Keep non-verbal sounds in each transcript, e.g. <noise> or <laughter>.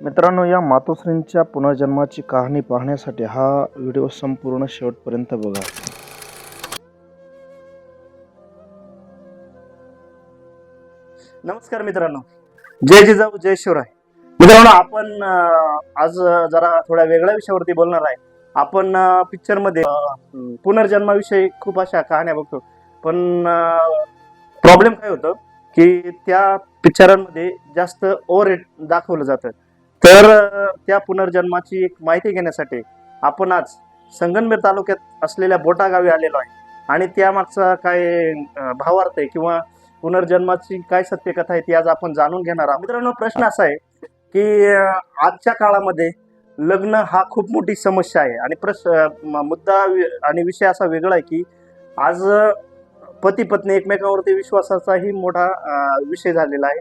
मित्रांनो या मातोश्रींच्या पुनर्जन्माची कहाणी पाहण्यासाठी हा व्हिडिओ संपूर्ण शेवटपर्यंत बघा. नमस्कार मित्रांनो. जय जिजाऊ जय शिवराय. मित्रांनो आपण आज जरा थोड्या वेगळ्या विषयावरती बोलणार आहे. आपण पिक्चरमध्ये पुनर्जन्माविषयी खूप अशा कहाण्या बघतो. पण प्रॉब्लेम काय होतं की त्या पिक्चरांमध्ये जास्त ओव्हर दाखवलं जातं. तर त्या पुनर्जन्माची एक माहिती घेण्यासाठी आपण आज संगनमेर तालुक्यात असलेल्या बोटा गावी आलेलो आहे. आणि त्यामागचा काय भावार्थ आहे किंवा पुनर्जन्माची काय सत्यकथा आहे ती आज आपण जाणून घेणार आहोत. मित्रांनो प्रश्न असा आहे की आजच्या काळामध्ये लग्न हा खूप मोठी समस्या आहे. आणि प्रश मुद्दा वि- आणि विषय असा वेगळा आहे की आज पती पत्नी एकमेकांवरती विश्वासाचाही मोठा विषय झालेला आहे.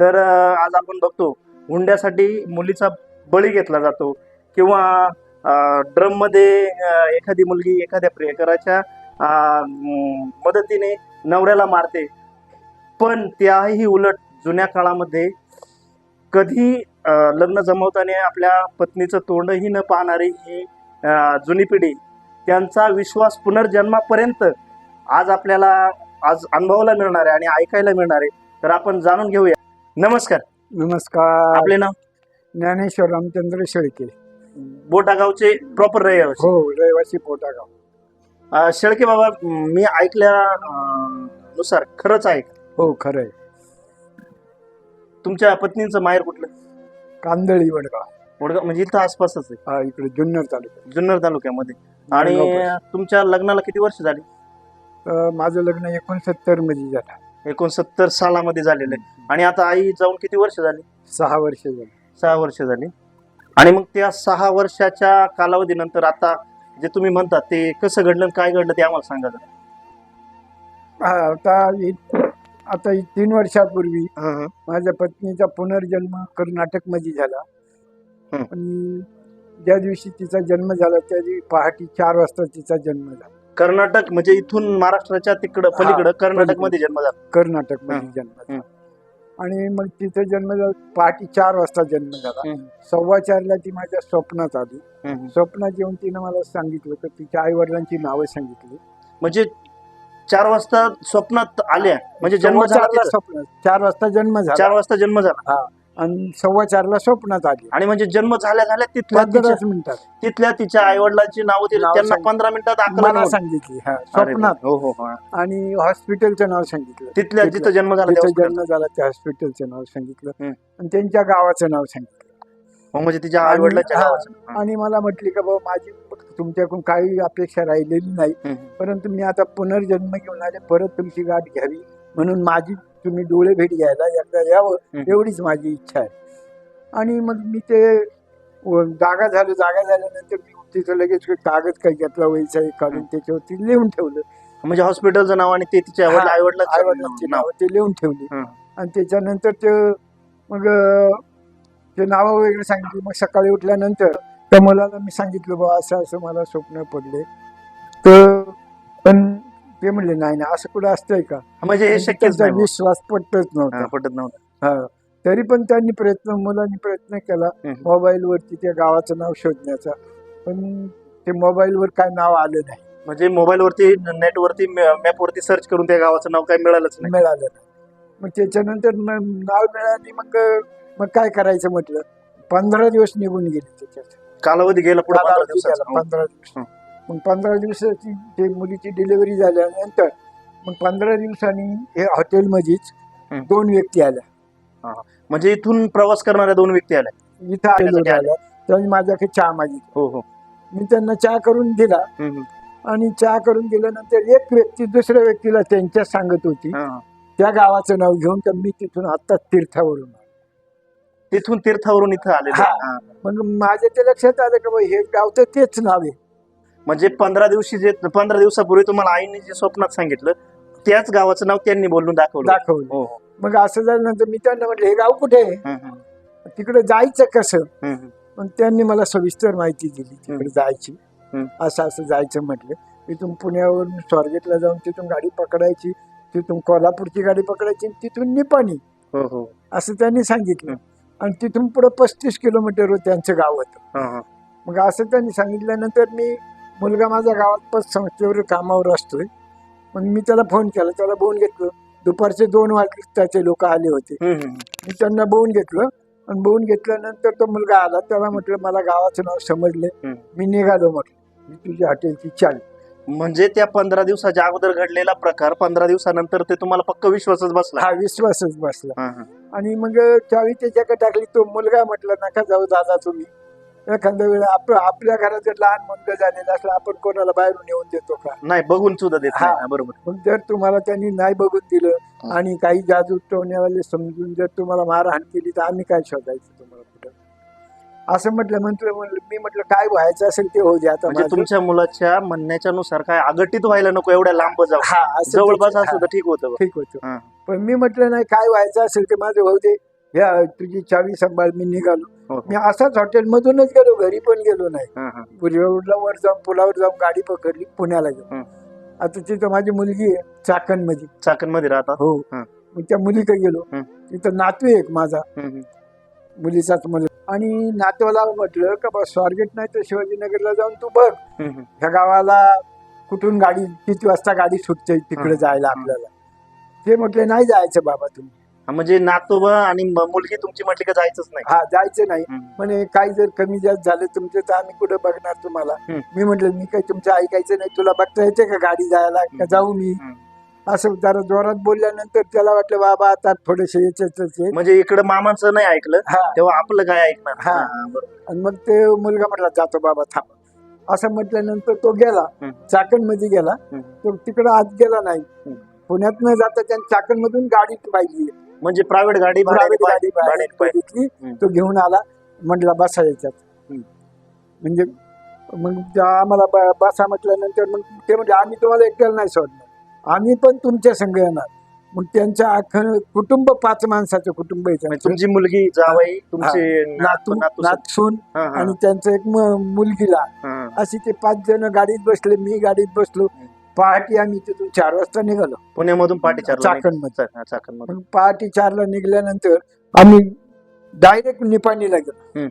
तर आज आपण बघतो हुंड्यासाठी मुलीचा बळी घेतला जातो किंवा ड्रममध्ये एखादी मुलगी एखाद्या प्रियकराच्या मदतीने नवऱ्याला मारते. पण त्याही उलट जुन्या काळामध्ये कधी लग्न जमवताना आपल्या पत्नीचं तोंडही न पाहणारी ही जुनी पिढी त्यांचा विश्वास पुनर्जन्मापर्यंत आज आपल्याला आज अनुभवायला मिळणार आहे आणि ऐकायला मिळणार आहे. तर आपण जाणून घेऊया. नमस्कार. नमस्कार. आपले नाव? ज्ञानेश्वर रामचंद्र शेळके. बोटा गावचे प्रॉपर रहिवासी. हो रहिवासी पोटागाव अं, शेळके बाबा मी ऐकल्या अं, नुसार खरंच आहे का? हो खरंय तुमच्या पत्नीचं माहेर कुठलं? कांदळी वडगाव. वडगाव म्हणजे इथं आसपासच आहे. हा इकडे जुन्नर तालुक्यात. जुन्नर तालुक्यामध्ये. आणि तुमच्या लग्नाला किती वर्ष झाली? अं, माझं लग्न एकोणसत्तरमध्ये झालं. एकोणसत्तर सालामध्ये झालेलं आहे. आणि आता आई जाऊन किती वर्ष झाली? सहा वर्ष झाली. सहा वर्ष झाली. आणि मग त्या सहा वर्षाच्या कालावधीनंतर आता जे तुम्ही म्हणता ते कसं घडलं आणि काय घडलं ते आम्हाला सांगा जरा. हा, आता इ- आता इ- तीन वर्षापूर्वी हं, हं. माझ्या पत्नीचा पुनर्जन्म कर्नाटकमध्ये झाला. हं. आणि ज्या दिवशी तिचा जन्म झाला त्या दिवशी पहाटे चार वाजता तिचा जन्म झाला. कर्नाटक म्हणजे इथून महाराष्ट्राच्या तिकडं पलीकडं कर्नाटकमध्ये जन्म झाला. कर्नाटकमध्ये जन्म झाला. आणि मग तिचा जन्म झाला पहाटे चार वाजता जन्म झाला. सव्वा चारला ती माझ्या स्वप्नात आली. स्वप्नात येऊन तिनं मला सांगितलं तर तिच्या आई वडिलांची नावं सांगितली. म्हणजे चार वाजता स्वप्नात आल्या. म्हणजे जन्म झाला तिथं. स्वप्न चार वाजता जन्म झाला. चार वाजता जन्म झाला. आणि सव्वा चारला स्वप्नात आली. आणि म्हणजे जन्म झाल्या झाल्या तिथल्या तिच्या पंधराच मिनिटात. तिथल्या तिच्या आई वडिलांची नावं दिली. नावं त्यांना सांगितली. पंधरा मिनिटात मला अकरा सांगितली. हा स्वप्नात. हो हो हो. आणि हॉस्पिटलचं नाव सांगितलं. तिथल्या तिथलं. जिथं जन्म झाला त्या hospital. जन्म झाला त्या हॉस्पिटलचं नाव सांगितलं. आणि त्यांच्या गावाचं नाव सांगितलं. हो, म्हणजे तिच्या आई आणि- वडिलांच्या हा. आणि मला म्हटली का बाबा माझी तुमच्याकडून काही अपेक्षा राहिलेली नाही. परंतु मी आता पुनर्जन्म घेऊन आले. परत तुमची गाठ घ्यावी. म्हणून माझी तुम्ही डोळे भेट घ्यायला एकदा यावं. एवढीच माझी इच्छा आहे आणि मग मी ते जागा झालं जागा झाल्यानंतर मी तिथं लगेच कागद काही घेतला एक काढून. त्याच्यावरती लिहून ठेवलं म्हणजे हॉस्पिटलचं नाव आणि ते तिच्या हा, आई आई वडिलांचं वडिलांची नाव ते लिहून ठेवली. आणि त्याच्यानंतर ते मग ते नावं वगैरे सांगितली मग सकाळी उठल्यानंतर त्या मुलाला मी सांगितलं बा असं असं मला स्वप्न पडले तर ते म्हणले नाही नाही असं कुठं असतंय का? म्हणजे हे शक्यच त्यांचा नाही विश्वास पटतच हा, नव्हता पटत नव्हतं. हा तरी पण त्यांनी प्रयत्न मुलांनी प्रयत्न केला. हं. मोबाईलवरती त्या गावाचं नाव शोधण्याचा. पण ते मोबाईलवर काय नाव आलं नाही. म्हणजे मोबाईल वरती नेट वरती मॅप वरती सर्च करून त्या गावाचं नाव काही मिळालंच नाही. मिळालं नाही. मग त्याच्यानंतर नाव मिळाली मग मग काय करायचं म्हटलं? पंधरा दिवस निघून गेले त्याच्यात. कालावधी गेला पुढे पंधरा दिवसाचा. पंधरा दिवस. हं. मग पंधरा दिवसाची ते मुलीची डिलिव्हरी झाल्यानंतर मग पंधरा दिवसांनी हे हॉटेलमध्येच हं. दोन व्यक्ती आल्या. म्हणजे इथून प्रवास करणाऱ्या दोन व्यक्ती आल्या. इथं आलेल्या आल्या. त्यांनी माझ्याकडे चहा मागितली. हो हो. मी त्यांना चहा करून दिला. हम्म, हम्म. आणि चहा करून दिल्यानंतर एक व्यक्ती दुसऱ्या व्यक्तीला त्यांच्या सांगत होती. हा, हा. त्या गावाचं नाव घेऊन तर मी तिथून आता तीर्थावरून आलो. तिथून तीर्थावरून इथं आले हा. मग माझ्या ते लक्षात आलं का बा हे गाव तर तेच नाव आहे. म्हणजे पंधरा दिवशी जे पंधरा दिवसापूर्वी तुम्हाला आईने जे स्वप्नात सांगितलं त्याच गावाचं नाव त्यांनी बोलून दाखवलं. दाखवलं. हो हो. मग असं झाल्यानंतर मी त्यांना म्हटलं हे गाव कुठे आहे? हम्म, हम्म, तिकडे जायचं कसं? हम्म. पण त्यांनी मला सविस्तर माहिती दिली तिकडे. जायची. हम्म. असं असं जायचं म्हटलं. इथून पुण्यावरून स्वारगेटला जाऊन तिथून गाडी पकडायची तिथून कोल्हापूरची गाडी पकडायची आणि तिथून निपाणी. हो हो. असं त्यांनी सांगितलं. आणि तिथून पुढे पस्तीस किलोमीटरवर त्यांचं गाव होतं. हा, हा. मग असं त्यांनी सांगितल्यानंतर मी मुलगा माझा गावात पतसंस्थेवर कामावर असतोय. मग मी त्याला फोन केला. त्याला बोलून घेतलं. दुपारचे दोन वाजले त्याचे लोक आले होते. मी त्यांना बोलून घेतलं. आणि बोलून घेतल्यानंतर तो मुलगा आला. त्याला म्हटलं मला गावाचं नाव समजले. मी निघालो म्हटलं. मी तुझ्या हॉटेलची चाल म्हणजे त्या पंधरा दिवसाच्या अगोदर घडलेला प्रकार पंधरा दिवसानंतर ते तुम्हाला पक्क विश्वासच बसला? हा विश्वासच बसला. आणि मग चावी त्याच्याकडे टाकली. तो मुलगा म्हटला नका जाऊ दादा तुम्ही. एखाद्या वेळा आप आपल्या घरात जर लहान मुलगा झालेला असला आपण कोणाला बाहेरून येऊन देतो का नाही बघून सुद्धा देत हा. नाही. हा, बरोबर मग जर तुम्हाला त्यांनी नाही बघून दिलं आणि काही जादू टोण्यावाले समजून जर तुम्हाला मारहाण केली तर आम्ही काय शोधायचं तुम्हाला कुठं असं म्हटलं म्हटलं म्हणलं मी म्हटलं काय व्हायचं असेल ते होऊ दे आता म्हणजे माझं. तुमच्या मुलाच्या म्हणण्याच्या नुसार काय अगटीत व्हायला नको एवढ्या लांब जाऊ हा असं जवळपास त्याचं- असतं तर ठीक होतं ठीक होतं हा. पण मी म्हटलं नाही काय व्हायचं असेल ते माझं होऊ दे ह्या तुझी चावी सांभाळ मी निघालो हो. मी असाच हॉटेलमधूनच गेलो घरी पण गेलो नाही हा, हा. रोडला वर जाऊन पुलावर जाऊन गाडी पकडली पुण्याला गेलो हं. आता तिथं माझी मुलगी आहे चाकणमध्ये चाकणमध्ये राहतात हो हं. मग त्या मुलीकडे गेलो हं. तिथं नातू एक माझा. मुलीचाच मुलगा आणि नातवाला म्हटलं का बा स्वारगेट नाही तर शिवाजीनगरला जाऊन तू बघ. ह्या गावाला कुठून गाडी किती वाजता गाडी सुटते तिकडे हं. जायला आपल्याला ते म्हटले नाही जायचं बाबा तुम्ही हा, म्हणजे नातोबा आणि म- मुलगी तुमची म्हटली का जायचंच नाही हा जायचं नाही हम्म. म्हणे काही जर कमी जास्त झालं तुमचं तर आम्ही कुठं बघणार तुम्हाला हम्म. मी म्हटलं मी काही तुमचं ऐकायचं नाही तुला बघता येते का गाडी जायला का. जाऊ मी हम्म. असं जरा जोरात बोलल्यानंतर त्याला वाटलं बाबा आता थोडेसे याच्याच आहे. म्हणजे इकडे मामांचं नाही ऐकलं हा तेव्हा आपलं काय ऐकणार हा. हा, बरोबर. आणि मग ते मुलगा म्हटला जातो बाबा थांब असं म्हटल्यानंतर तो गेला हम्म. चाकणमध्ये गेला हम्म. तो तिकडं आत गेला नाही हम्म. पुण्यात न जाता त्याने चाकण मधून गाडी पाहिली. म्हणजे प्रायव्हेट गाडी भाड्याने प्रायव्हेट गाडी पाहिजे, भाड्याने पाहिजे. बघितली हम्म. तो घेऊन आला म्हटला बसा याच्यात. हम्म. म्हणजे मग त्या आम्हाला ब- बसा म्हटल्यानंतर मग ते म्हणजे आम्ही तुम्हाला एकट्याला नाही सोडणार. आम्ही पण तुमच्या संघ येणार. मग त्यांचं अख्खं कुटुंब पाच माणसाचं कुटुंब आहे म्हणजे त्यांचं. तुमची मुलगी जावई तुमचे नातू नातू नातसून हा, हा, आणि त्यांचं एक म- मुलगीला. हा. अशी ते पाच जण गाडीत बसले मी गाडीत बसलो. पहाटे आम्ही तिथून चार वाजता निघालो पुण्यामधून पाठी चार चाकणमध्ये चाकणमध्ये मग पहाटे चारला निघाल्यानंतर आम्ही डायरेक्ट निपाणीला गेलो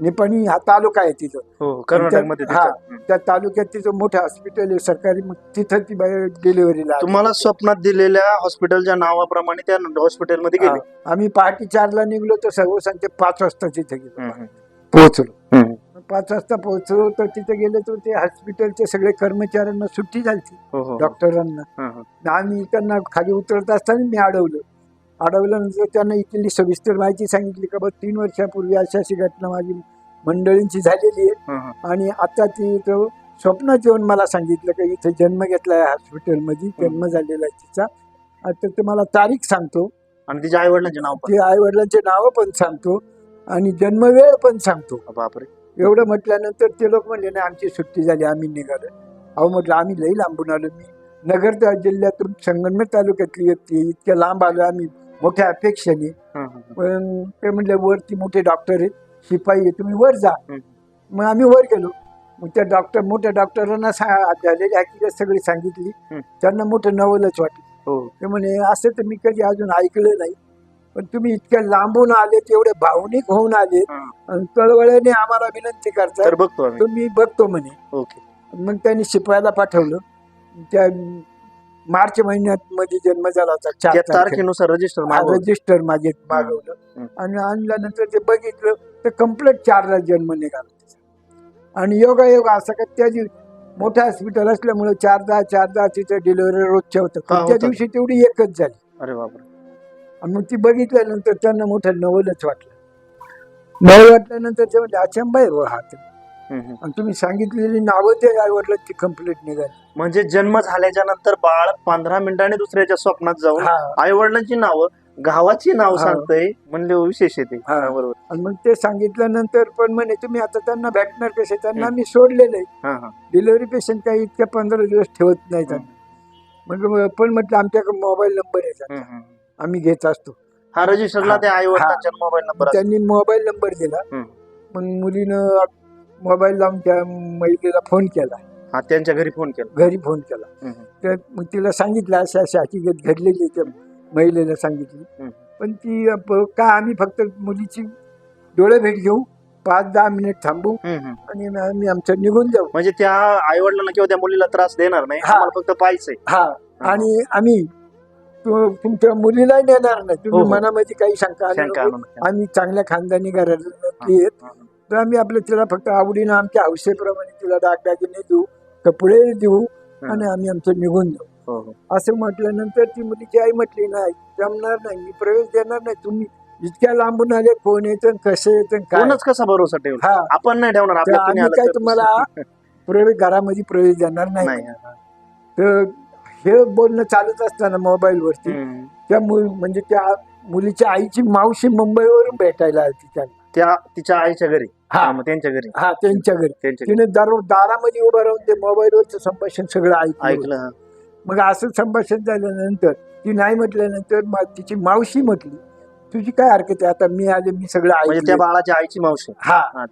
निपाणी हा तालुका आहे तिथं हो कर्नाटकमध्ये हा. त्या तालुक्यात तिथं मोठं हॉस्पिटल आहे सरकारी मग तिथं ती डिलिव्हरीला. तुम्हाला स्वप्नात दिलेल्या हॉस्पिटलच्या नावाप्रमाणे त्या हॉस्पिटलमध्ये गेले. आम्ही पहाटे चारला निघलो तर सर्व सांगते पाच वाजता तिथे गेलो. पोहोचलो. पाच वाजता पोहोचलो तर तिथे गेले तर ते हॉस्पिटलचे सगळे कर्मचाऱ्यांना सुट्टी झाली हो हो डॉक्टरांना. हा, हा. आम्ही त्यांना खाली उतरत असताना मी अडवलं. अडवल्यानंतर त्यांना इथली सविस्तर माहिती सांगितली का बघ तीन वर्षापूर्वी अशी अशी घटना माझी मंडळींची झालेली आहे. आणि आता ती तो स्वप्नात येऊन मला सांगितलं की इथे जन्म घेतला आहे हॉस्पिटलमध्ये जन्म झालेला आहे तिचा. आता ते मला तारीख सांगतो. आणि तिच्या आई वडिलांचे नाव पण. ते आई वडिलांचे नावं पण सांगतो आणि जन्मवेळ पण सांगतो. बापरे. एवढं म्हटल्यानंतर ते लोक म्हणले नाही आमची सुट्टी झाली आम्ही निघालो अहो म्हटलं आम्ही लई लांबून आलो मी नगर जिल्ह्यातून संगमनेर तालुक्यातली व्यक्ती. इतक्या लांब आलो आम्ही मोठ्या अपेक्षेने. पण ते म्हणले वरती मोठे डॉक्टर आहेत शिपाई आहे तुम्ही वर जा. मग आम्ही वर गेलो मग त्या डॉक्टर मोठ्या डॉक्टरांना झालेली हकीकत सगळी सांगितली. त्यांना मोठं नवलच वाटलं हो ते म्हणे असं तर मी कधी अजून ऐकलं नाही पण तुम्ही इतक्या लांबून आले एवढे भावनिक होऊन आले. आणि आम्हाला विनंती करतात तर बघतो आम्ही. तुम्ही बघतो म्हणे. ओके. मग त्यांनी शिपायाला पाठवलं. त्या मार्च महिन्यात मध्ये जन्म झाला होता चार त्या तारखेला. तारखेनुसार रजिस्टर हा, रजिस्टर माझे मागवलं. हम्म. आणि आणल्यानंतर ते बघितलं तर कंप्लीट चारला जन्म निघाला त्याचा. आणि योगा योगा असं का त्या दिवशी मोठं हॉस्पिटल असल्यामुळे चार दहा चार दहा तिथे डिलिव्हरी रोजच्या होतं. हा, पण त्या. दिवशी तेवढी एकच झाली. अरे बापरे. आणि मग ती बघितल्यानंतर त्यांना मोठं नवलच वाटलं नवल वाटल्यानंतर ते म्हणजे अचंबा आहे हा तर. हम्म. आणि तुम्ही सांगितलेली नावं ते आवडलं ती कंप्लीट निघाली म्हणजे जन्म झाल्याच्यानंतर बाळ पंधरा मिनिटांनी दुसऱ्याच्या स्वप्नात जाऊन हा आई वडिलांची नावं गावाची नाव हा. सांगतंय म्हणजे विशेष येते हा. बरोबर आणि मग ते सांगितल्यानंतर पण म्हणे तुम्ही आता त्यांना भेटणार कसे त्यांना मी सोडलेलं आहे हा हा डिलिव्हरी पेशंट काही इतक्या पंधरा दिवस ठेवत नाही त्यांना मग पण म्हटलं आमच्याकडे मोबाईल नंबर आहे त्यांचा. हम्म, हम्म. आम्ही घेत असतो. हा रजिस्टरला. त्या आई वडिलांच्या मोबाईल नंबर त्यांनी मोबाईल नंबर दिला. हम्म. मग मुलीनं मोबाईल लावून त्या महिलेला फोन केला. हा त्यांच्या घरी फोन केला. घरी फोन केला. हम्म. तर मग तिला सांगितलं अशी अशी हकीकत घडलेली आहे त्या महिलेला सांगितली. हम्म. पण ती प- का आम्ही फक्त मुलीची डोळे भेट घेऊ? पाच दहा मिनिट थांबू हम्म, हम्म. आणि आम्ही आमचं निघून जाऊ. म्हणजे त्या आई वडिलांना किंवा त्या मुलीला त्रास देणार नाही. हा. आम्हाला फक्त पाहिजे हा. आणि आम्ही तु- तुमच्या मुलीलाही नेणार नाही हो, तुम्ही हो. मनामध्ये काही शंका आणू शंका नको. आणू नका. आम्ही चांगल्या खानदानी घरातली आहेत. तर आम्ही आपल्या तिला फक्त आवडीनं आमच्या हौसेप्रमाणे तिला दागदागिने देऊ कपडे देऊ आणि आम्ही आमचं निघून जाऊ हो, हो. असं म्हटल्यानंतर ती मुलीची आई म्हटली नाही जमणार नाही मी प्रवेश देणार नाही तुम्ही इतक्या लांबून आले कोण येतं कसे येतं काय कोणच कसा भरोसा ठेवू हा आपण नाही ठेवणार तर आपल्या कुणी आम्ही आलं काय तर. तुम्हाला <laughs> प्रवेश घरामध्ये प्रवेश देणार नाही नाही हा, हा. तर हे बोलणं चालत असताना मोबाईलवरती. त्या मुल म्हणजे त्या मुलीच्या आईची मावशी मुंबईवरून भेटायला आली त्यांना. त्या तिच्या आईच्या घरी? हा. मग त्यांच्या घरी. हा त्यांच्या घरी. त्यांच्या तिने दार दारामध्ये उभं राहून ते मोबाईलवरचं संभाषण सगळं ऐकलं ऐकलं हा. मग असं संभाषण झाल्यानंतर ती नाही म्हटल्यानंतर मग तिची मावशी म्हटली तुझी काय हरकत आहे? आता मी आले मी सगळं म्हणजे त्या ऐकलं बाळाच्या आईची मावशी. हा. हा,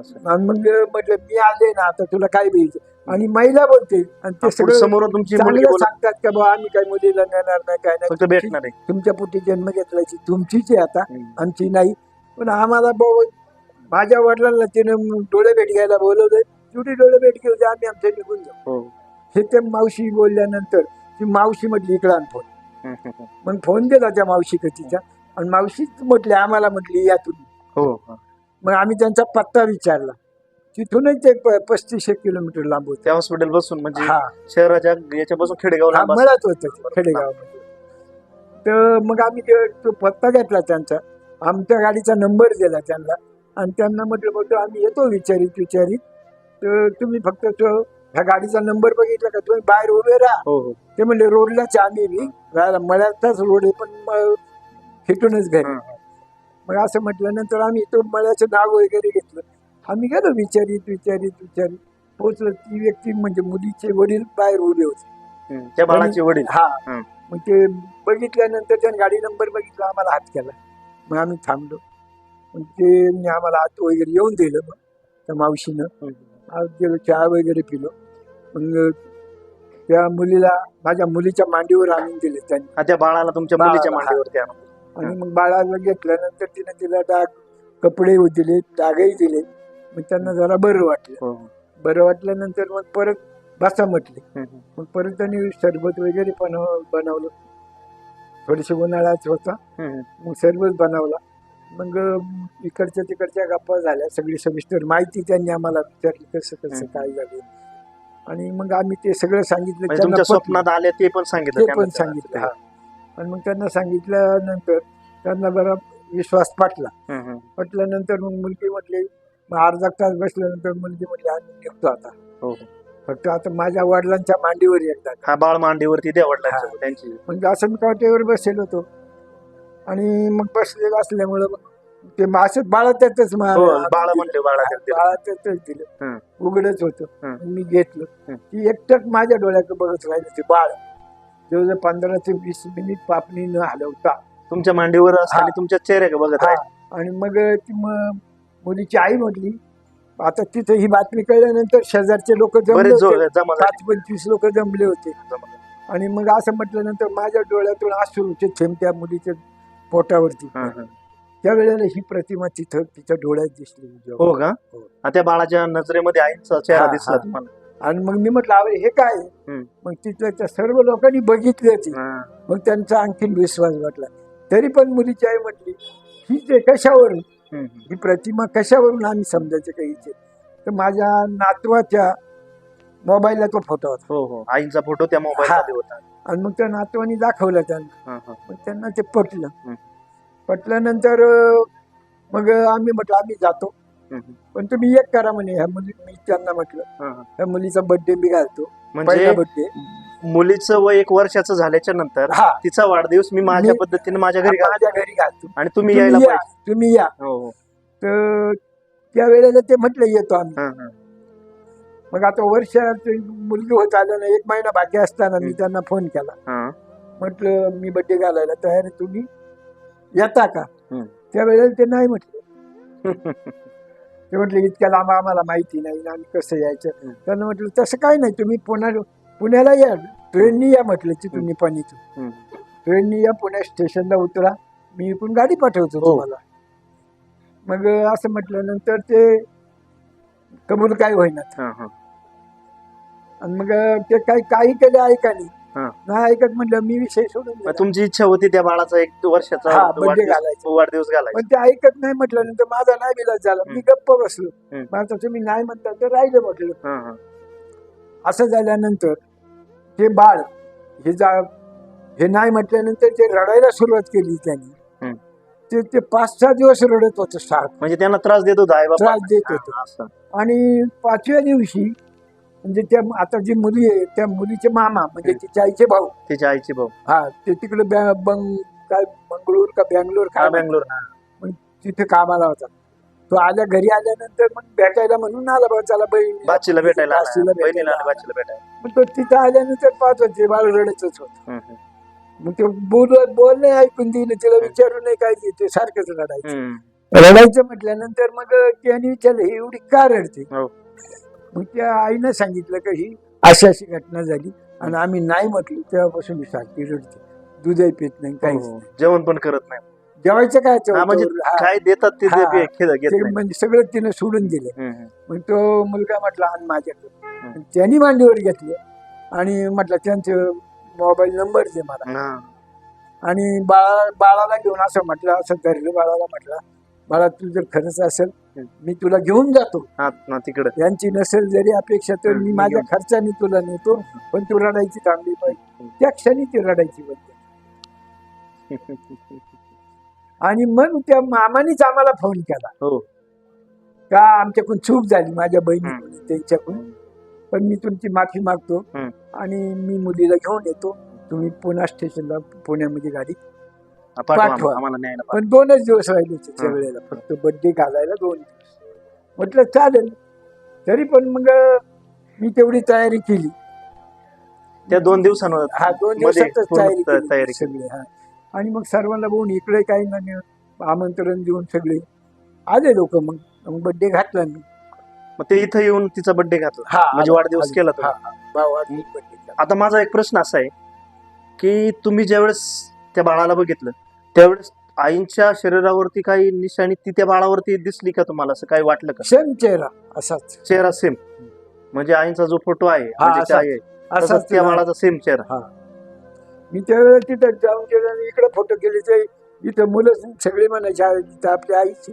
असं. आणि मग म्हटलं मी आले ना आता तुला काय द्यायचं आणि महिला बोलते. आणि ते सगळं समोरून तुमची मुलगी चांगलं बोलत सांगतात का बा आम्ही काय मुलीला नेणार नाही काय नाही. भेटणार आहे तुमच्या पोटी जन्म घेतल्याची तुमचीच आहे आता हम्म. आमची नाही. पण आम्हाला भाऊ माझ्या वडिलांना तिने डोळे भेट घ्यायला बोलवलं शेवटी डोळे भेट घेऊ द्या आम्ही आमच्या निघून जाऊ. हो. हे ते मावशी बोलल्यानंतर ती मावशी म्हटली इकडं आण फोन. हम्म, हम्म, हम्म. मग फोन दिला त्या मावशी तिच्या. आणि मावशीच म्हटली आम्हाला म्हटली या तुम्ही. हो हा. मग आम्ही त्यांचा पत्ता विचारला. तिथूनच ते प- पस्तीस एक किलोमीटर लांब होते. त्या हॉस्पिटल बसून म्हणजे हा. शहराच्या याच्यापासून खेडेगाव हा, लांब असेल. मळ्यात होतं खेडेगावामध्ये. तर मग आम्ही ते तो पत्ता घेतला त्यांचा. आमच्या गाडीचा नंबर दिला त्यांना. आणि त्यांना म्हटलं बघतो आम्ही येतो विचारित विचारित. तर तुम्ही फक्त तो ह्या गाडीचा नंबर बघितला का? तुम्ही बाहेर उभे राहा. हो हो. ते म्हणले रोडलाच आहे आम्ही बी. राहायला मळ्याचाच रोड आहे पण मग फिटूनच घरी. हं. मग असं म्हटल्यानंतर आम्ही तो मळ्याचं नाव वगैरे घेतलं. आम्ही गेलो विचारित विचारित विचारित. पोचलो. ती व्यक्ती म्हणजे मुलीचे वडील बाहेर उभे होते. त्या बाळाचे वडील हा. मग ते बघितल्यानंतर त्याने गाडी नंबर बघितला आम्हाला हात केला. मग आम्ही थांबलो. मग ते आम्हाला हात वगैरे येऊन दिलं मग त्या मावशीनं. गेलो चहा वगैरे पिलो. मग त्या मुलीला माझ्या मुलीच्या मांडीवर आणून दिले त्यांनी. त्या बाळाला तुमच्या मुलीच्या आणून आणि मग बाळाला घेतल्यानंतर तिने तिला डाग कपडे दिले डागही दिले. मग त्यांना जरा बरं वाटलं हो. बरं वाटल्यानंतर मग परत बसा म्हटले. मग परत त्यांनी सरबत वगैरे पण बनवलं थोडीशी उन्हाळाच होता. मग सरबत बनवला मग इकडच्या तिकडच्या गप्पा झाल्या सगळी सविस्तर माहिती त्यांनी आम्हाला विचारली कसं कसं. काय झालं आणि मग आम्ही ते सगळं सांगितलं म्हणजे त्यांना. स्वप्नात आले ते पण सांगितलं ते पण सांगितलं हा आणि मग त्यांना सांगितल्यानंतर त्यांना बरा विश्वास पटला. पटल्यानंतर मग मुलगी म्हटली मग अर्धा तास बसल्यानंतर मुलगी म्हटली आम्ही निघतो आता हो हो. फक्त आता माझ्या वडिलांच्या मांडीवर एकदा हा बाळ मांडीवरती द्या वडिलांच्या हा. त्यांची मग असं मी काटेवर बसेल होतो आणि मग बसलेलं असल्यामुळं मग ते असं बाळातच हो बाळ म्हणले बाळा बाळातच दिलं हं. उघडच होतं हं. मी घेतलं हं. ती एकटक माझ्या डोळ्याकडे बघत राहिलं ते बाळ जवळजवळ पंधरा ते वीस मिनिट पापणी न हलवता तुमच्या मांडीवर असताना हा. तुमच्या चेहऱ्या बघत. आहे आणि मग ती मग मुलीची आई म्हटली आता तिथं ही बातमी कळल्यानंतर शेजारचे लोक जमले बरेच होते जमा पाच पंचवीस लोक जमले होते. आणि मग असं म्हटल्यानंतर माझ्या डोळ्यातून अश्रूचे थेंब त्या मुलीच्या पोटावरती हं, हं. त्यावेळेला ही प्रतिमा तिथं तिच्या डोळ्यात दिसली हो का हो. हा, त्या बाळाच्या नजरेमध्ये आईचा चेहरा हा, दिसला हा. तुम्हाला आणि मग मी म्हटलं अरे हे काय आहे?" मग तिथल्या त्या सर्व लोकांनी बघितली ती हा. मग त्यांचा आणखीन विश्वास वाटला तरी पण मुलीची आई म्हटली ही ते कशावरून. ही प्रतिमा कशावरून आम्ही समजायचं काही तर माझ्या नातवाच्या मोबाईलला तो फोटो होता. हो हो. आईचा फोटो त्या मोबाईल. मध्ये होता. आणि मग त्या नातवानी दाखवलं त्यांना. मग त्यांना ते पटलं. पटल्यानंतर मग आम्ही म्हटलं आम्ही जातो. पण तुम्ही एक करा म्हणे ह्या मुली मी त्यांना म्हटलं. हा, हा. त्या मुलीचा बर्थडे मी घालतो. म्हणजे पहिला बर्थडे मुलीचं वय एक वर्षाचं झाल्याच्यानंतर हा. तिचा वाढदिवस मी माझ्या मी- पद्धतीने माझ्या घरी घालतो. माझ्या घरी घालतो. आणि तुम्ही तुम्ही यायला या पाहिजे. तुम्ही या. हो हो. तर त्या वेळेला ते म्हटलं येतो आम्ही. हा, हा. मग आता वर्षात मुलगी होत आल्यानं एक महिना बाकी असताना मी हं. त्यांना फोन केला. हा. म्हटलं मी बड्डे घालायला तयार आहे तुम्ही येता का? हं. त्यावेळेला ते नाही म्हटले. ते म्हटले इतक्या लांब आम्हाला माहिती नाही आणि आम्ही कसं यायचं? हं. त्यांना म्हटलं तसं काही नाही तुम्ही पुण्या पुण्याला या. ट्रेननी या म्हटलं तिथून निपाणीतून. ट्रेननी या पुण्या स्टेशनला उतरा. मी इकडून गाडी पाठवतो हो. तुम्हाला. मग असं म्हटल्यानंतर ते कबूल काय होईना. आणि मग ते काही काही केले ऐका नाही ऐकत म्हटलं मी विषय सोडून. तुमची इच्छा होती त्या बाळाचा एक वर्षाचा हा, वाढदिवस घालायचा. पण ते ऐकत नाही म्हटल्यानंतर माझा नाही विलाज झाला. मी गप्प बसलो. आता तुम्ही नाही म्हणता तर राहिलं म्हटलं. असं झाल्यानंतर ते बाळ हे जा हे नाही म्हटल्यानंतर ते रडायला सुरुवात केली त्यांनी हम्म. ते ते पाच सहा दिवस रडत होतं सारखं. म्हणजे त्यांना त्रास देत होता आई बाबा. त्रास देत होतं. असं. आणि पाचव्या दिवशी म्हणजे त्या आता जी मुली आहे त्या मुलीचे मामा म्हणजे हम्म. तिच्या आईचे भाऊ. तिच्या आईची भाऊ. हा ते तिकडे बॅ- बंग काय मंगळूर का बँगलोर हा काय बेंगलोर तिथे कामाला होता. तो आल्या घरी आल्यानंतर मग भेटायला म्हणून आला बा चला बहीण बाचीला भेटायला. बाचीला बहिणीला भेटायला आणि बाचीला भेटायला मग तो तिथं आल्यानंतर पाहत होते बाळ रडतच होत हम्म. मग ते बोल बोलणे ऐकून दिलं तिला विचारू नाही काय ते ते सारखंच रडायचं हम्म. रडायचं म्हटल्यानंतर मग त्याने विचारलं ही एवढी का रडते हो. मग त्या आईनं सांगितलं का ही अशी अशी घटना झाली आणि आम्ही नाही म्हटलं तेव्हापासून ही सारखी रडते दूधही पित नाही काहीच हो, नाही. जेवण पण करत नाही जेवायचं काय हा, म्हणजे? हा, काय देतात ते हा. ते घेत घेत ते नाही. म्हणजे सगळं तिनं सोडून दिलं. हम्म, हम्म. मग तो मुलगा म्हटला आणि माझ्याकडे. त्यांनी मांडीवर घेतलं आणि म्हटलं त्यांचं मोबाईल नंबर दे मला. हा. आणि बाळा बाळाला घेऊन असं म्हटलं असं धरलं बाळाला म्हटलं बाळा तू जर खरंच असेल मी तुला घेऊन जातो. हा ना तिकडं. यांची नसेल जरी अपेक्षा तर मी मी माझ्या घेऊन- खर्चाने तुला नेतो पण तू रडायची थांबली पाहिजे. त्या क्षणी ती रडायची बंद. <laughs> आणि मग त्या मामानीच आम्हाला फोन केला. हो. का आमच्याकडून चूक झाली माझ्या बहिणी. त्यांच्याकडून. पण मी तुमची माफी मागतो. आणि मी मुलीला घेऊन येतो. तुम्ही पुणे स्टेशनला पुण्यामध्ये गाडी पाठवा पाठवा. आम्हाला न्यायला पण दोनच दिवस राहिले त्याच्या. वेळेला फक्त बर्थडे घालायला दोन दिवस. म्हटलं चालेल. तरी पण मग मी तेवढी तयारी केली. त्या दोन दिवसांवर हा दोन दिवसातच पूर्ण तयारी केली तयारी सगळी हा. आणि मग सर्वांना बघून इकडे काही ना आमंत्रण देऊन सगळे. आले लोक मग. मग बर्थडे घातला मी. मग ते इथं येऊन तिचा बर्थडे घातला. हा म्हणजे वाढदिवस. केला हा, तुम्ही. आता माझा एक प्रश्न असा आहे की तुम्ही ज्यावेळेस त्या बाळाला बघितलं त्यावेळेस आईंच्या शरीरावरती काही निशाणी ती त्या बाळावरती दिसली का तुम्हाला? असं काही वाटलं का? सेम चेहरा असाच. चेहरा सेम म्हणजे आईंचा जो फोटो आहे म्हणजे त्या असाच. आई आहे, तसाच असाच त्या तिला- बाळाचा सेम चेहरा. मी त्यावेळेला तिथं जाऊन केलं आणि इकडे फोटो केले ते इथं मुलं सगळे म्हणायचे "आ, इथं आपल्या आईचे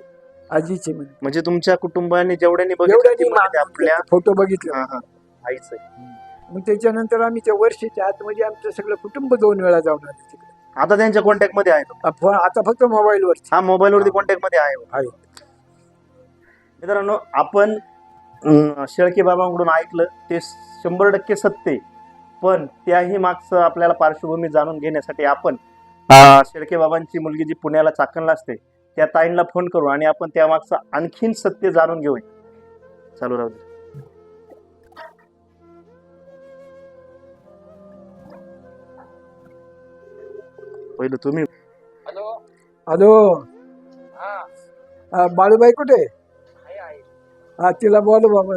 आजीचे म्हणे. म्हणजे तुमच्या कुटुंबाने जेवढ्यांनी बघितलं एवढ्यानी ते म्हणजे आपल्या फोटो बघितले. हा, हा, आईच. आहे मग त्याच्यानंतर आम्ही त्या वर्षीच्या आतमध्ये आमचं सगळं कुटुंब दोन वेळा जाऊन आले तिकडे. आता त्यांच्या कॉन्टॅक्टमध्ये आहे तो. आता फक्त मोबाईलवर हा मोबाईल वरती कॉन्टॅक्टमध्ये आहे. आहे. मित्रांनो आपण अं, शेळके बाबांकडून ऐकलं ते शंभर टक्के सत्य आहे. पण त्याही मागचं आपल्याला पार्श्वभूमी जाणून घेण्यासाठी आपण शेळके बाबांची मुलगी जी पुण्याला चाकणला असते त्या ताईंना फोन करू आणि आपण त्या मागचं आणखीन सत्य जाणून घेऊया. चालू राहू दे. पहिलं तुम्ही. हॅलो. हा, बाळूबाई कुठे? हा तिला बोल बाबा.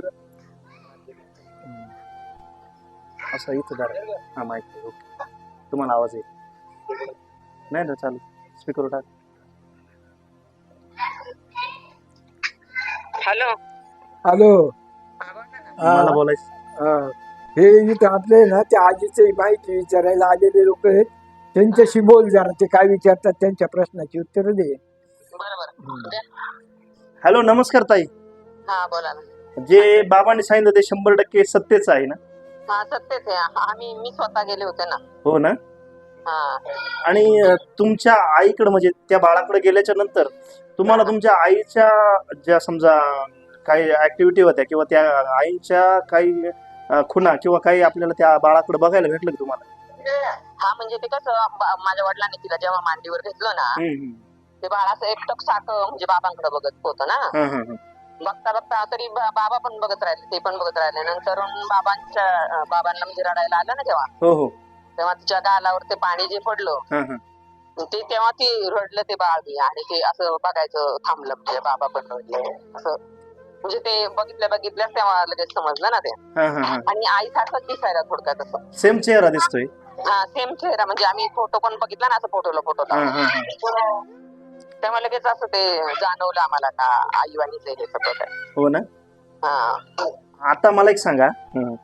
असं इथं जरा हा माहिती ओके. तुम्हाला आवाज येईल. नाही ना चालू स्पीकर टाक. हॅलो हॅलो हा, मला बोलायचं. हा. इथं आपले ना त्या आजीची माहिती विचारायला आलेले लोक आहेत. त्यांच्याशी बोल जरा ते काय विचारतात त्यांच्या प्रश्नाची उत्तर दे. बरोबर. हॅलो नमस्कार ताई. हा बोला ना. जे बाबांनी सांगितलं ते शंभर टक्के सत्यच आहे ना? हा सत्यच आहे. आम्ही मी स्वतः गेले होते ना. हो ना? हा. आणि अं, तुमच्या आईकडे म्हणजे त्या बाळाकडे गेल्याच्यानंतर तुम्हाला तुमच्या आईच्या ज्या समजा काही ऍक्टिव्हिटी होत्या किंवा त्या आईच्या काही अं, खुणा किंवा काही आपल्याला त्या बाळाकडे बघायला भेटलं का तुम्हाला? हा म्हणजे ते कसं बा- माझ्या वडिलांनी तिला जेव्हा मांडीवर घेतलं ना हम्म, हम्म. ते बाळ असं एकटक सारखं म्हणजे बाबांकडे बघत होतं ना. बघता बघता तरी बा- बाबा पण बघत राहिले ते पण बघत राहिले. नंतर बाबांच्या अं, बाबांना म्हणजे रडायला आलं ना जेव्हा? हो हो. तेव्हा तिच्या गालावर ते पाणी जे पडलं हं, हं. ते तेव्हा ती रडलं ते बाळ बी. आणि ते असं बघायचं थांबलं म्हणजे बाबा पण रडले. असं. म्हणजे ते बघितल्या बघितल्याच तेव्हा लगेच समजलं ना ते. हं, हं, हं. आणि आईसारखं दिसायला थोडक्यात असं. सेम चेहरा दिसतोय. हा सेम चेहरा. म्हणजे आम्ही फोटो पण बघितला ना असं फोटोला फोटोला हं, हं, हं. तेव्हा लगेच असं ते जाणवलं आम्हाला का आईवानीच आहे हे सगळं काय. हो ना? हा. आता मला एक सांगा.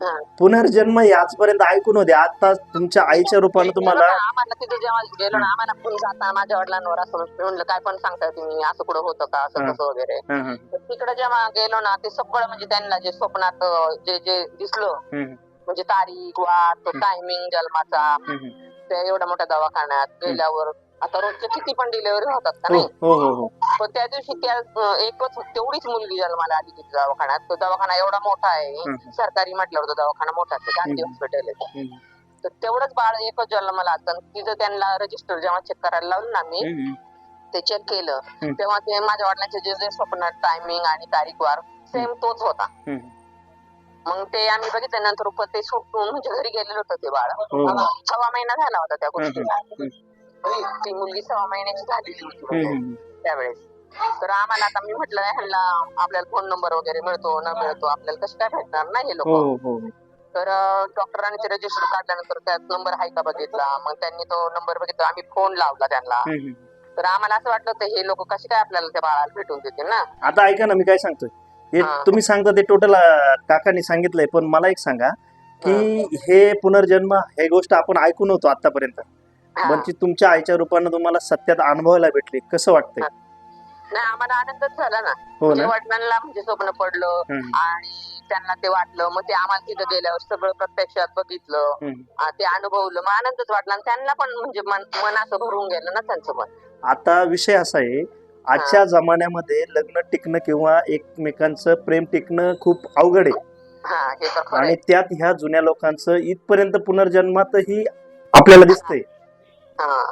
हा. पुनर्जन्म हे आजपर्यंत ऐकून होते आता तुमच्या आईच्या रूपाने तुम्हाला गेलो ना, आम्हाला तिथे जेव्हा गेलो ना आम्हाला फोन जाता माझ्या वडिलांवर असं म्हणलं काय पण सांगताय तुम्ही असं कुठं होतं का? असं हा. कसं वगैरे. हं, हं, तर तिकडे जेव्हा गेलो ना ते सगळं म्हणजे त्यांना जे स्वप्नात अं, जे जे दिसलं हं, म्हणजे तारीख तो टायमिंग जन्माचा हं, हं. त्या एवढ्या मोठ्या दवाखान्यात गेल्यावर आता रोजच्या किती पण डिलिव्हरी होतात का हो नाही हो हो हो पण त्या दिवशी त्या अं, एकच तेवढीच मुलगी जन्माला आली तिथे दवाखान्यात तो दवाखाना एवढा मोठा आहे. सरकारी म्हटल्यावर तो दवाखाना मोठा आहे गांधी. हॉस्पिटल आहे हं, तर तेवढंच बाळ एकच जन्माला आलं आणि तिथं त्यांना रजिस्टर जेव्हा चेक करायला लावलं ना मी हं, हं. ते चेक केलं. तेव्हा ते माझ्या वडिलांचे जे जे स्वप्न टायमिंग आणि तारीख वार सेम तोच होता हं. मग ते आम्ही बघितल्यानंतर ते सुटून म्हणजे घरी गेलेलं होतं ते बाळ हो. सव्वा महिना झाला होता त्या हं, गोष्टीला हं. ती मुलगी सव्वा महिन्याची झालेली होती. त्यावेळेस. तर आम्हाला आता मी म्हटलं ह्यांना आपल्याला फोन नंबर वगैरे मिळतो न मिळतो आपल्याला कसं काय भेटणार नाही हे लोक? हो हो. तर डॉक्टरांनी ते रजिस्टर काढल्यानंतर त्यात नंबर आहे का बघितला? मग त्यांनी तो नंबर बघितला आम्ही फोन लावला त्यांना. तर आम्हाला असं वाटलं होतं हे लोक कसे काय आपल्याला त्या बाळाला भेटून देतील ना? आता ऐका ना मी काय सांगतोय. हे. तुम्ही सांगता ते टोटल काकांनी सांगितलंय पण मला एक सांगा की हे. पुनर्जन्म हे गोष्ट आपण ऐकून होतो आतापर्यंत. म्हणजे तुमच्या आईच्या रूपानं तुम्हाला सत्यात अनुभवायला भेटले. कसं वाटतंय? नाही आम्हाला आनंदच झाला ना. हो म्हणजे वडिलांना म्हणजे स्वप्न पडलं आणि त्यांना ते वाटलं. मग ते आम्हाला तिथं गेल्यावर सगळं प्रत्यक्षात बघितलं. आ, ते अनुभवलं. मग आनंदच वाटला. आणि त्यांना पण म्हणजे मन मन असं भरून गेलं ना त्यांचं पण. आता विषय असा आहे. आजच्या जमान्यामध्ये लग्न टिकणं किंवा एकमेकांचं प्रेम टिकणं खूप अवघड आहे. हा हे तर खरं आणि आहे. त्यात ह्या जुन्या लोकांचं इथपर्यंत पुनर्जन्मातही आपल्याला दिसतंय.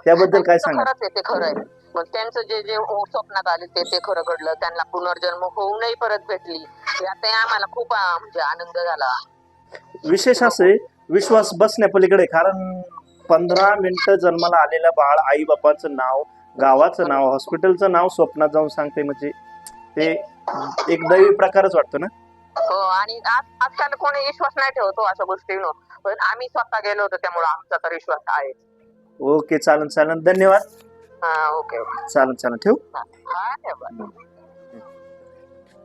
त्याबद्दल काय सांगा खरंच आहे ते खरं आहे. मग त्यांचं जे जे स्वप्नात आले ते ते खरं घडलं. त्यांना पुनर्जन्म होऊनही परत भेटली. यातही आम्हाला खूप म्हणजे आनंद झाला. विशेष असे विश्वास बसण्या पलीकडे कारण पंधरा मिनिटं जन्माला आलेलं बाळ आई बापाचं नाव गावाचं नाव हॉस्पिटलचं नाव स्वप्नात जाऊन सांगते म्हणजे ते एक दैवी प्रकारच वाटतो ना? हो आणि आज आजकाल कोणी विश्वास नाही ठेवतो अशा गोष्टींवर. पण आम्ही स्वतः गेलो होतो त्यामुळे आमचा तर विश्वास आहे ओके चालन चालन. धन्यवाद. हा ओके ओके. चालन चालन. ठेवू? हा ठेवा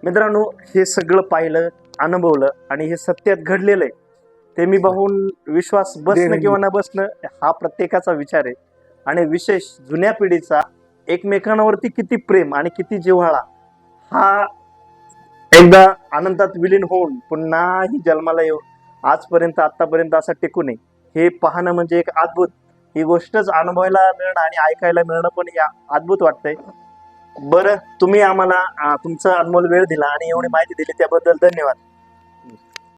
मित्रांनो हे सगळं पाहिलं अनुभवलं आणि हे सत्यात घडलेलं आहे. ते मी पाहून विश्वास बसणं. किंवा न बसणं हा प्रत्येकाचा विचार आहे. आणि विशेष जुन्या पिढीचा एकमेकांवरती किती प्रेम आणि किती जिव्हाळा हा एकदा आनंदात विलीन होऊन पुन्हा ही जन्माला येऊन आजपर्यंत आतापर्यंत असा टिकू नये. हे पाहणं म्हणजे एक अद्भुत ही गोष्टच अनुभवायला मिळणं आणि ऐकायला मिळणं पण या अद्भुत वाटतंय. बरं तुम्ही आम्हाला तुमचा अनमोल वेळ दिला आणि एवढी माहिती दिली त्याबद्दल धन्यवाद.